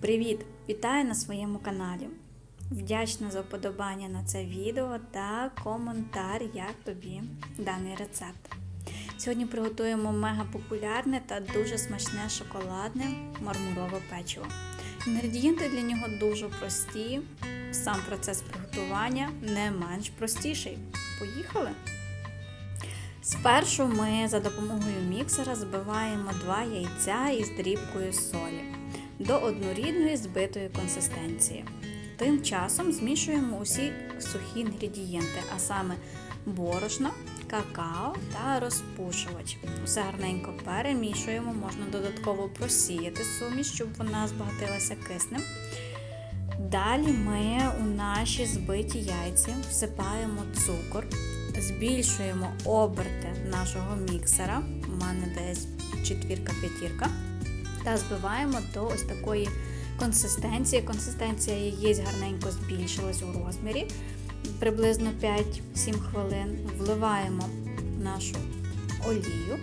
Привіт! Вітаю на своєму каналі. Вдячна за вподобання на це відео та коментар, як тобі даний рецепт. Сьогодні приготуємо мега популярне та дуже смачне шоколадне мармурове печиво. Інгредієнти для нього дуже прості, сам процес приготування не менш простіший. Поїхали! Спершу ми за допомогою міксера збиваємо два яйця із дрібкою солі до однорідної збитої консистенції. Тим часом змішуємо усі сухі інгредієнти, а саме борошно, какао та розпушувач. Усе гарненько перемішуємо, можна додатково просіяти суміш, щоб вона збагатилася киснем. Далі ми у наші збиті яйці всипаємо цукор, збільшуємо оберти нашого міксера, у мене десь четвірка-п'ятірка, та збиваємо до ось такої консистенції. Консистенція яєць гарненько збільшилась у розмірі, приблизно 5-7 хвилин. Вливаємо нашу олію,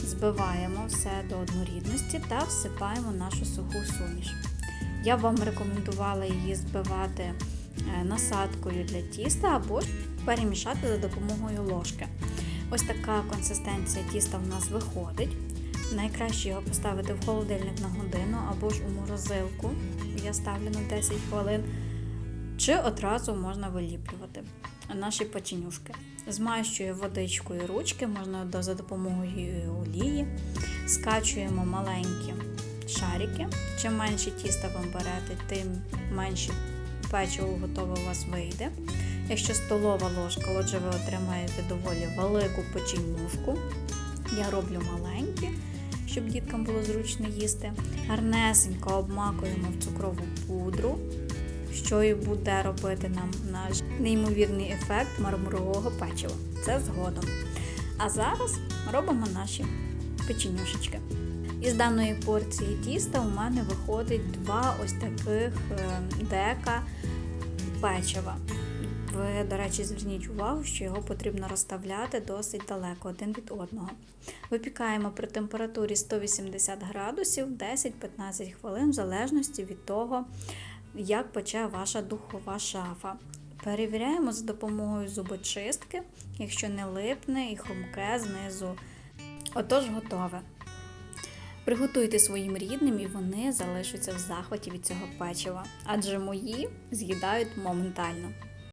збиваємо все до однорідності та всипаємо нашу суху суміш. Я вам рекомендувала її збивати е, насадкою для тіста або перемішати за допомогою ложки. Ось така консистенція тіста в нас виходить. Найкраще його поставити в холодильник на годину або ж у морозилку. Я ставлю на 10 хвилин. Чи одразу можна виліплювати наші печенюшки. Змащую водичкою ручки, можна за допомогою олії. Скачуємо маленькі шарики. Чим менше тіста ви берете, тим менше печиво готове у вас вийде. Якщо столова ложка, отже, ви отримаєте доволі велику печенюшку. Я роблю маленькі, щоб діткам було зручно їсти. Гарнесенько обмакуємо в цукрову пудру, що і буде робити нам наш неймовірний ефект мармурового печива. Це згодом. А зараз робимо наші печенюшечки. Із даної порції тіста у мене виходить два ось таких е, дека печива. Ви, до речі, зверніть увагу, що його потрібно розставляти досить далеко один від одного. Випікаємо при температурі 180 градусів 10-15 хвилин, в залежності від того, як пече ваша духова шафа. Перевіряємо за допомогою зубочистки, якщо не липне і хрумке знизу. Отож, готове. Приготуйте своїм рідним, і вони залишаться в захваті від цього печива, адже мої з'їдають моментально.